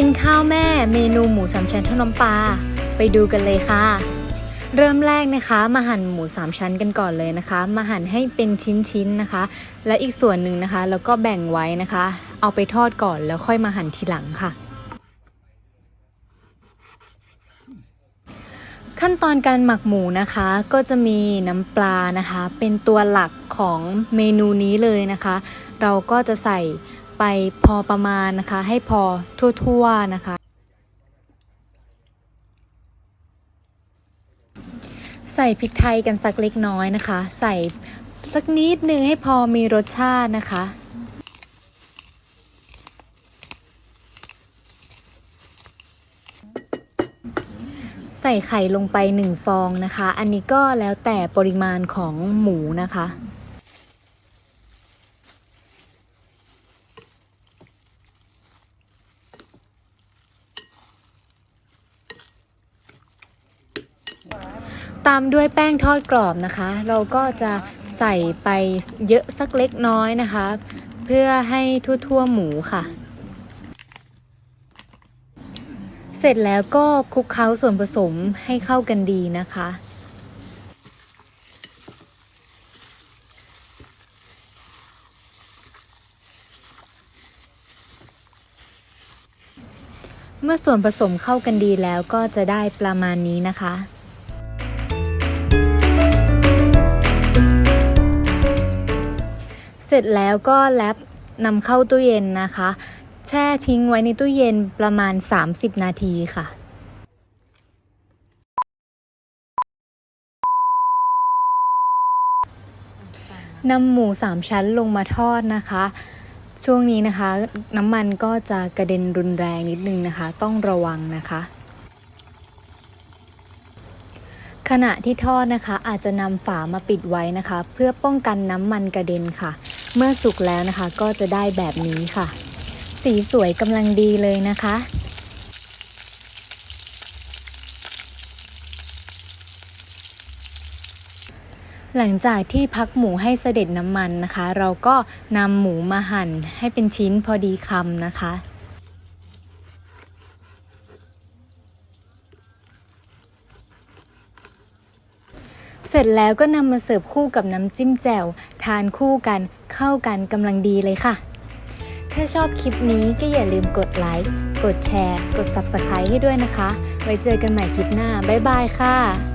กินข้าวแม่เมนูหมูสามชั้นทอดน้ำปลาไปดูกันเลยค่ะ เริ่มแรกนะคะ มาหั่นหมูสามชั้นกันก่อนเลยนะคะ มาหั่นให้เป็นชิ้นๆนะคะ และอีกส่วนหนึ่งนะคะแล้วก็แบ่งไว้นะคะ เอาไปทอดก่อนแล้วค่อยมาหั่นทีหลังค่ะ ขั้นตอนการหมักหมูนะคะ ก็จะมีน้ำปลานะคะ เป็นตัวหลักของเมนูนี้เลยนะคะ เราก็จะใส่ ไปพอประมาณนะคะ ให้พอทั่วๆนะคะ ใส่พริกไทยกันสักเล็กน้อยนะคะ ใส่สักนิดนึงให้พอมีรสชาตินะคะ ใส่ไข่ลงไปหนึ่งฟองนะคะ อันนี้ก็แล้วแต่ปริมาณของหมูนะคะ ตามด้วยแป้งทอดกรอบนะคะ เราก็จะใส่ไปเยอะสักเล็กน้อยนะคะ เพื่อให้ทั่วๆหมูค่ะ เสร็จแล้วก็คลุกเคล้าส่วนผสมให้เข้ากันดีนะคะเมื่อส่วนผสมเข้ากันดีแล้วก็จะได้ประมาณนี้นะคะ ร็จแล้วก็แรปนำเข้าตู้เย็นนะคะ แช่ทิ้งไว้ในตู้เย็นประมาณ 30 นาทีค่ะนำหมูสามชั้นลงมาทอดนะคะ ช่วงนี้นะคะ น้ำมันก็จะกระเด็นรุนแรงนิดนึงนะคะ ต้องระวังนะคะ ขณะที่ทอดนะคะ อาจจะนำฝามาปิดไว้นะคะ เพื่อป้องกันน้ำมันกระเด็นค่ะ เมื่อสุกแล้วนะคะก็จะได้แบบนี้ค่ะ สีสวยกำลังดีเลยนะคะ หลังจากที่พักหมูให้เสด็จน้ำมันนะคะ เราก็นำหมูมาหั่นให้เป็นชิ้นพอดีคำนะคะเสร็จแล้วก็นำมาเสิร์ฟคู่กับน้ำจิ้มแจ่ว ทานคู่กัน เข้ากันกำลังดีเลยค่ะ ถ้าชอบคลิปนี้ก็อย่าลืมกดไลค์ กดแชร์ กด Subscribe ให้ด้วยนะคะ ไว้เจอกันใหม่คลิปหน้า บ๊ายบายค่ะ